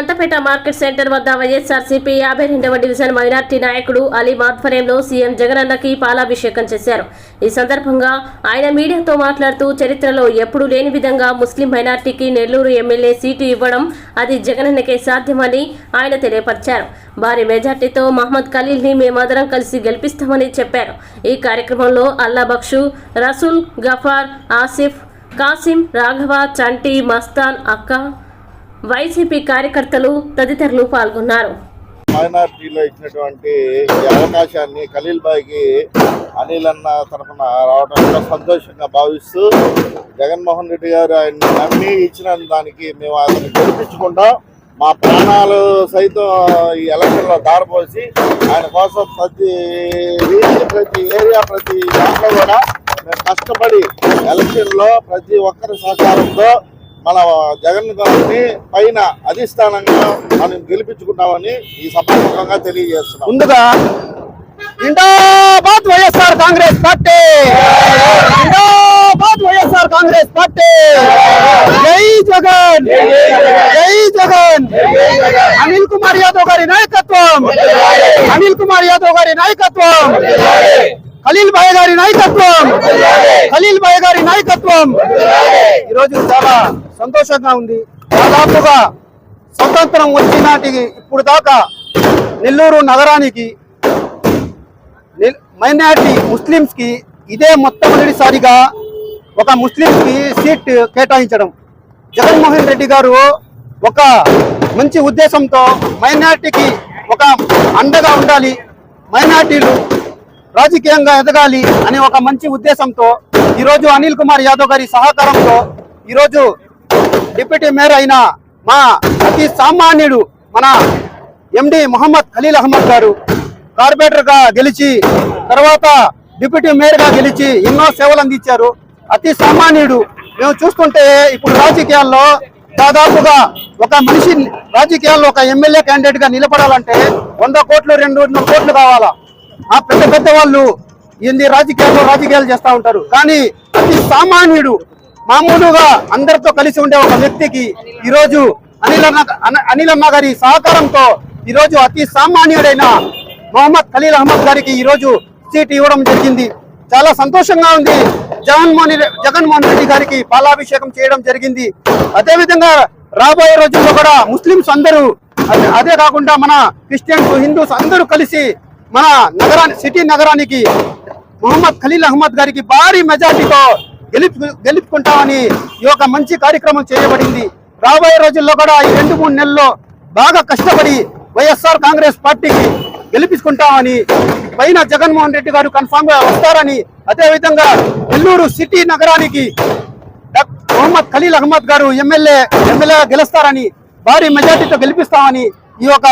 Santhapeta market centre వద్ద వైఎస్ఆర్సీపీ యాభై రెండవ డివిజన్ మైనార్టీ నాయకుడు అలీ ఆధ్వర్యంలో సీఎం జగనన్నకి పాలాభిషేకం చేశారు. ఈ సందర్భంగా ఆయన మీడియాతో మాట్లాడుతూ చరిత్రలో ఎప్పుడూ లేని విధంగా ముస్లిం మైనార్టీకి నెల్లూరు ఎమ్మెల్యే సీటు ఇవ్వడం అది జగనన్నకే సాధ్యమని ఆయన తెలియపరిచారు. భారీ మెజార్టీతో మహమ్మద్ ఖలీల్ని మేమందరం కలిసి గెలిపిస్తామని చెప్పారు. ఈ కార్యక్రమంలో అల్లా బక్షు రసూల్ గఫార్ ఆసిఫ్ కాసిం రాఘవ చంటి మస్తాన్ అక్క వైసీపీ కార్యకర్తలు తదితరులు పాల్గొన్నారు. మైనార్టీలో ఇచ్చినటువంటి ఈ అవకాశాన్ని ఖలీల్ బాయ్కి అనిల్ అన్న తరఫున రావడం కూడా సంతోషంగా భావిస్తూ జగన్మోహన్ రెడ్డి గారు ఆయన్ని నమ్మి ఇచ్చిన దానికి మేము అతను గెలిపించుకుంటాం. మా ప్రాణాలు సైతం ఈ ఎలక్షన్లో దారిపోసి ఆయన కోసం ప్రతి వీధి ప్రతి ఏరియా ప్రతి దాంట్లో కూడా మేము కష్టపడి ఎలక్షన్లో ప్రతి ఒక్కరి సహకారంతో మన జగన్ గారిని పైన అధిష్టానంగా మనం గెలిపించుకున్నామని ఈ సభాముఖంగా తెలియజేస్తున్నాం. ముందుగా జిందాబాద్ వైఎస్ఆర్ కాంగ్రెస్ పార్టీ! జిందాబాద్ వైఎస్ఆర్ కాంగ్రెస్ పార్టీ! జై జగన్! జై జగన్! అనిల్ కుమార్ యాదవ్ గారి నాయకత్వం! అనిల్ కుమార్ యాదవ్ గారి నాయకత్వం! ఖలీల్ భాయ్ గారి నాయకత్వం! ఖలీల్ భాయ్ గారి నాయకత్వం! ఈరోజు చాలా సంతోషంగా ఉంది. దాదాపుగా స్వతంత్రం వచ్చినాటికి ఇప్పుడు దాకా నెల్లూరు నగరానికి మైనార్టీ ముస్లిమ్స్కి ఇదే మొట్టమొదటిసారిగా ఒక ముస్లింస్కి సీట్ కేటాయించడం. జగన్మోహన్ రెడ్డి గారు ఒక మంచి ఉద్దేశంతో మైనార్టీకి ఒక అండగా ఉండాలి మైనార్టీలు రాజకీయంగా ఎదగాలి అనే ఒక మంచి ఉద్దేశంతో ఈరోజు అనిల్ కుమార్ యాదవ్ గారి సహకారంతో ఈరోజు డిప్యూటీ మేయర్ అయిన మా అతి సామాన్యుడు మన ఎండి మొహమ్మద్ ఖలీల్ అహ్మద్ గారు కార్పొరేటర్గా గెలిచి తర్వాత డిప్యూటీ మేయర్గా గెలిచి ఎన్నో సేవలు అందించారు. అతి సామాన్యుడు. మేము చూస్తుంటే ఇప్పుడు రాజకీయాల్లో దాదాపుగా ఒక మనిషి రాజకీయాల్లో ఒక ఎమ్మెల్యే క్యాండిడేట్గా నిలబడాలంటే వంద కోట్లు రెండు వందల కోట్లు కావాలా? ఆ పెద్ద పెద్ద వాళ్ళు ఏంది రాజకీయాల్లో రాజకీయాలు చేస్తూ ఉంటారు. కానీ అతి సామాన్యుడు మామూలుగా అందరితో కలిసి ఉండే ఒక వ్యక్తికి ఈరోజు అనిల్ అన్న గారి సహకారంతో ఈరోజు అతి సామాన్యుడైన మొహమ్మద్ ఖలీల్ అహ్మద్ గారికి ఈరోజు సీట్ ఇవ్వడం జరిగింది. చాలా సంతోషంగా ఉంది. జగన్మోహన్ జగన్మోహన్ రెడ్డి గారికి పాలాభిషేకం చేయడం జరిగింది. అదే విధంగా రాబోయే రోజుల్లో కూడా ముస్లింస్ అందరూ అదే- అదే కాకుండా మన క్రిస్టియన్స్ హిందూస్ అందరూ కలిసి మన నగరాన్ని సిటీ నగరానికి మొహమ్మద్ ఖలీల్ అహ్మద్ గారికి భారీ మెజార్టీతో గెలుపు గెలుపుకుంటామని ఈ యొక్క మంచి కార్యక్రమం చేయబడింది. రాబోయే రోజుల్లో కూడా ఈ రెండు మూడు నెలల్లో బాగా కష్టపడి వైఎస్ఆర్ కాంగ్రెస్ పార్టీకి గెలిపించుకుంటామని పైన జగన్మోహన్ రెడ్డి గారు కన్ఫామ్గా వస్తారని అదేవిధంగా నెల్లూరు సిటీ నగరానికి మొహమ్మద్ ఖలీల్ అహ్మద్ గారు ఎమ్మెల్యే ఎమ్మెల్యే గెలుస్తారని భారీ మెజార్టీతో గెలిపిస్తామని ఈ యొక్క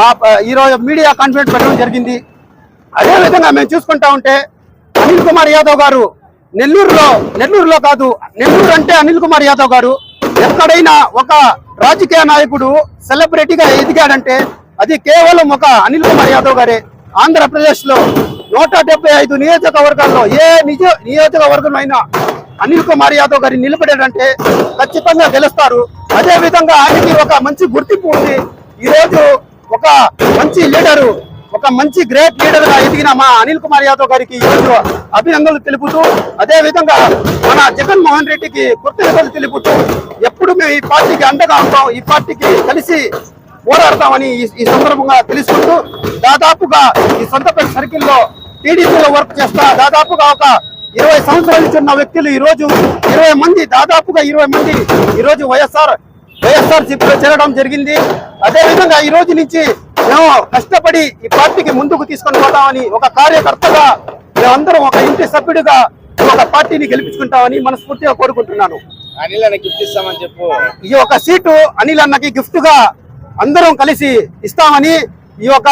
ఈరోజు ఈ రోజు మీడియా కాన్ఫరెన్స్ పెట్టడం జరిగింది. అదేవిధంగా మేము చూసుకుంటా ఉంటే అనిల్ కుమార్ యాదవ్ గారు నెల్లూరులో నెల్లూరులో కాదు నెల్లూరు అంటే అనిల్ కుమార్ యాదవ్ గారు. ఎక్కడైనా ఒక రాజకీయ నాయకుడు సెలబ్రిటీగా ఎదిగాడంటే అది కేవలం ఒక అనిల్ కుమార్ యాదవ్ గారే. ఆంధ్రప్రదేశ్లో నూట డెబ్బై ఐదు నియోజకవర్గాల్లో ఏ నిజ నియోజకవర్గం అయినా అనిల్ కుమార్ యాదవ్ గారి నిలబడాడంటే ఖచ్చితంగా గెలుస్తారు. అదే విధంగా ఆయనకి ఒక మంచి గుర్తింపు ఉంది. ఈ రోజు ఒక మంచి లీడరు ఒక మంచి గ్రేట్ లీడర్గా ఎదిగిన మా అనిల్ కుమార్ యాదవ్ గారికి అభినందనలు తెలుపుతూ అదే విధంగా మన జగన్మోహన్ రెడ్డికి కృతజ్ఞతలు తెలుపుతూ ఎప్పుడు మేము ఈ పార్టీకి అండగా ఉంటాం ఈ పార్టీకి కలిసి పోరాడతామని ఈ- సందర్భంగా తెలుసుకుంటూ దాదాపుగా ఈ సొంతపేట సర్కిల్లో టీడీపీలో వర్క్ చేస్తా దాదాపుగా ఒక ఇరవై సంవత్సరాల నుంచి ఉన్న వ్యక్తులు ఈ రోజు ఇరవై మంది దాదాపుగా ఇరవై మంది ఈ రోజు వైఎస్ఆర్ వైఎస్ఆర్ సిపిలో చేరడం జరిగింది. అదే విధంగా ఈ రోజు నుంచి మేము కష్టపడి ఈ పార్టీకి ముందుకు తీసుకొని పోతామని ఒక కార్యకర్తగా మేమందరం ఒక ఇంటి సభ్యుడిగా ఒక పార్టీని గెలిపించుకుంటామని మనస్ఫూర్తిగా కోరుకుంటున్నాను. అనిల్ అని గిఫ్ట్ ఇస్తామని చెప్పు. ఈ యొక్క సీటు అనిల్ అన్నకి గిఫ్ట్గా అందరం కలిసి ఇస్తామని ఈ యొక్క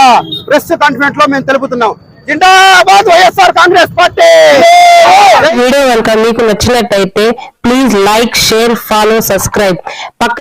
ప్రెస్ కాన్ఫరెన్స్లో మేము తెలుపుతున్నాం. జిందాబాద్ వైఎస్ఆర్ కాంగ్రెస్ పార్టీ! వీడియో కనుక మీకు నచ్చినట్టయితే please like share follow subscribe పక్క